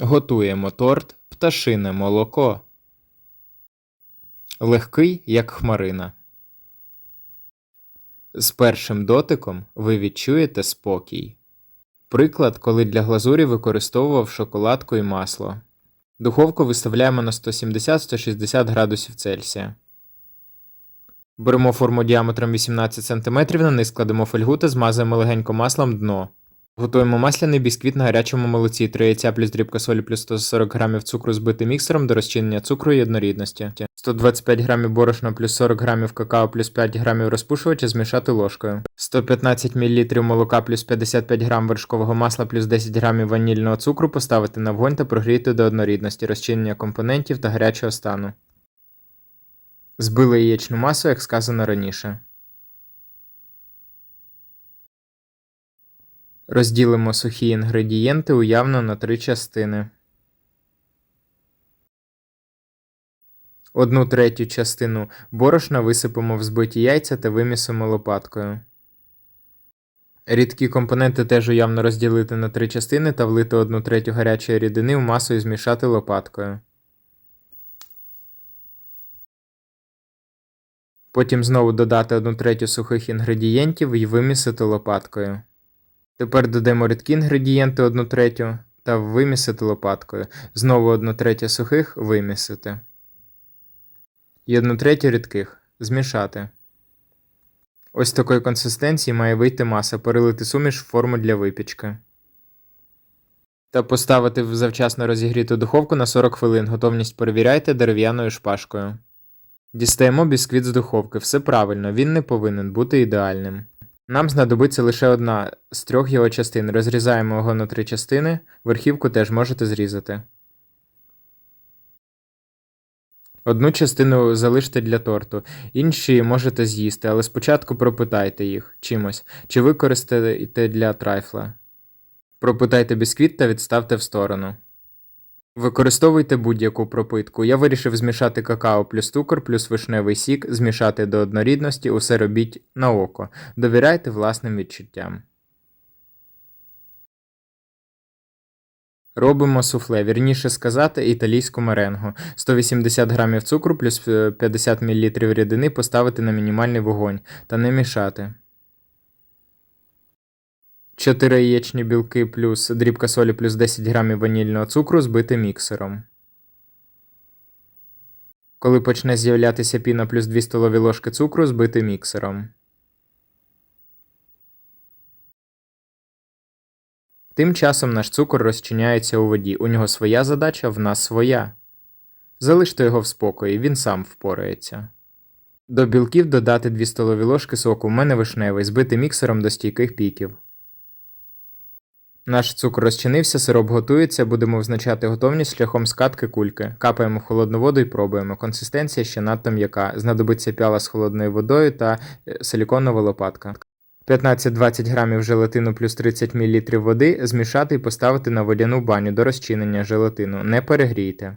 Готуємо торт пташине молоко. Легкий, як хмарина. З першим дотиком ви відчуєте спокій. Приклад, коли для глазурі використовував шоколадку і масло. Духовку виставляємо на 170-160 градусів Цельсія. Беремо форму діаметром 18 см, на неї складемо фольгу та змазуємо легенько маслом дно. Готуємо масляний бісквіт на гарячому молоці, 3 яйця плюс дрібка солі плюс 140 г цукру збити міксером до розчинення цукру і однорідності. 125 г борошна плюс 40 г какао плюс 5 г розпушувача змішати ложкою. 115 мл молока плюс 55 г вершкового масла плюс 10 г ванільного цукру поставити на вогонь та прогріти до однорідності, розчинення компонентів та гарячого стану. Збили яєчну масу, як сказано раніше. Розділимо сухі інгредієнти уявно на три частини. Одну третю частину борошна висипемо в збиті яйця та вимісимо лопаткою. Рідкі компоненти теж уявно розділити на три частини та влити одну третю гарячої рідини в масу і змішати лопаткою. Потім знову додати одну третю сухих інгредієнтів і вимісити лопаткою. Тепер додаємо рідкі інгредієнти 1 третю та вимісити лопаткою. Знову 1 третю сухих вимісити. І 1 третю рідких змішати. Ось такої консистенції має вийти маса, перелити суміш в форму для випічки. Та поставити в завчасно розігріту духовку на 40 хвилин. Готовність перевіряйте дерев'яною шпажкою. Дістаємо бісквіт з духовки. Все правильно, він не повинен бути ідеальним. Нам знадобиться лише одна з трьох його частин. Розрізаємо його на три частини, верхівку теж можете зрізати. Одну частину залиште для торту, інші можете з'їсти, але спочатку пропитайте їх чимось, чи використаєте для трайфла. Пропитайте бісквіт та відставте в сторону. Використовуйте будь-яку пропитку. Я вирішив змішати какао плюс цукор плюс вишневий сік, змішати до однорідності, усе робіть на око. Довіряйте власним відчуттям. Робимо суфле, вірніше сказати, італійську меренгу. 180 г цукру плюс е, 50 мл рідини поставити на мінімальний вогонь та не мішати. 4 яєчні білки плюс дрібка солі плюс 10 г ванільного цукру збити міксером. Коли почне з'являтися піна плюс 2 столові ложки цукру збити міксером. Тим часом наш цукор розчиняється у воді. У нього своя задача, в нас своя. Залиште його в спокої, він сам впорається. До білків додати 2 столові ложки соку, у мене вишневий, збити міксером до стійких піків. Наш цукор розчинився, сироп готується, будемо визначати готовність шляхом скатки кульки. Капаємо холодну воду і пробуємо. Консистенція ще надто м'яка. Знадобиться піала з холодною водою та е, силіконова лопатка. 15-20 грамів желатину плюс 30 мл води змішати і поставити на водяну баню до розчинення желатину. Не перегрійте.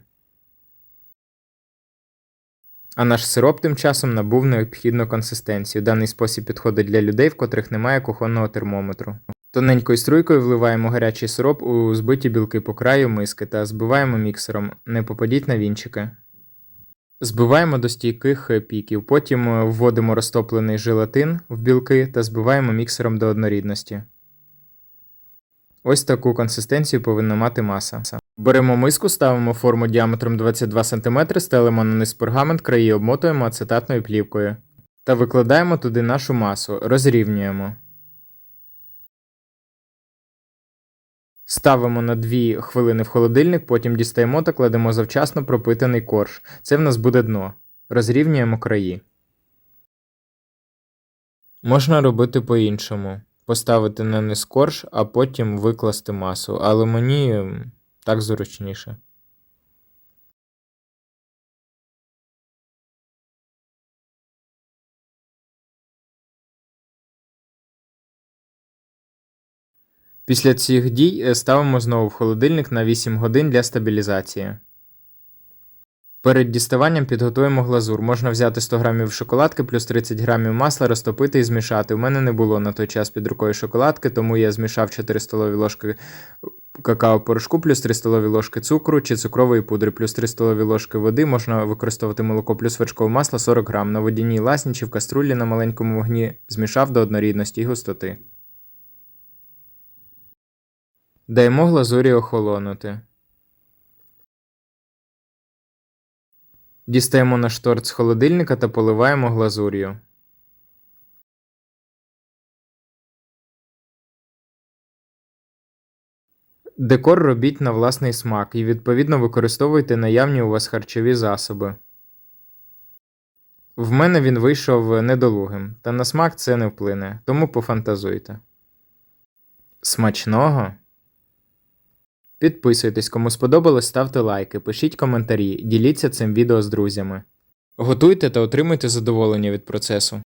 А наш сироп тим часом набув необхідну консистенцію. Даний спосіб підходить для людей, в котрих немає кухонного термометру. Тоненькою струйкою вливаємо гарячий сироп у збиті білки по краю миски та збиваємо міксером. Не попадіть на вінчики. Збиваємо до стійких піків, потім вводимо розтоплений желатин в білки та збиваємо міксером до однорідності. Ось таку консистенцію повинна мати маса. Беремо миску, ставимо форму діаметром 22 см, стелимо на низ пергамент, краї обмотуємо ацетатною плівкою. Та викладаємо туди нашу масу, розрівнюємо. Ставимо на 2 хвилини в холодильник, потім дістаємо та кладемо завчасно пропитаний корж. Це в нас буде дно. Розрівнюємо краї. Можна робити по-іншому. Поставити на низ корж, а потім викласти масу. Але мені так зручніше. Після цих дій е, ставимо знову в холодильник на 8 годин для стабілізації. Перед діставанням підготуємо глазур. Можна взяти 100 грамів шоколадки плюс 30 грамів масла, розтопити і змішати. У мене не було на той час під рукою шоколадки, тому я змішав 4 столові ложки какао-порошку плюс 3 столові ложки цукру чи цукрової пудри плюс 3 столові ложки води. Можна використовувати молоко плюс вершкове масло 40 грам. На водяній ласні чи в каструлі на маленькому вогні змішав до однорідності і густоти. Даємо глазурі охолонути. Дістаємо наш торт з холодильника та поливаємо глазур'ю. Декор робіть на власний смак і відповідно використовуйте наявні у вас харчові засоби. В мене він вийшов недолугим, та на смак це не вплине, тому пофантазуйте. Смачного! Підписуйтесь, кому сподобалось, ставте лайки, пишіть коментарі, діліться цим відео з друзями. Готуйте та отримуйте задоволення від процесу.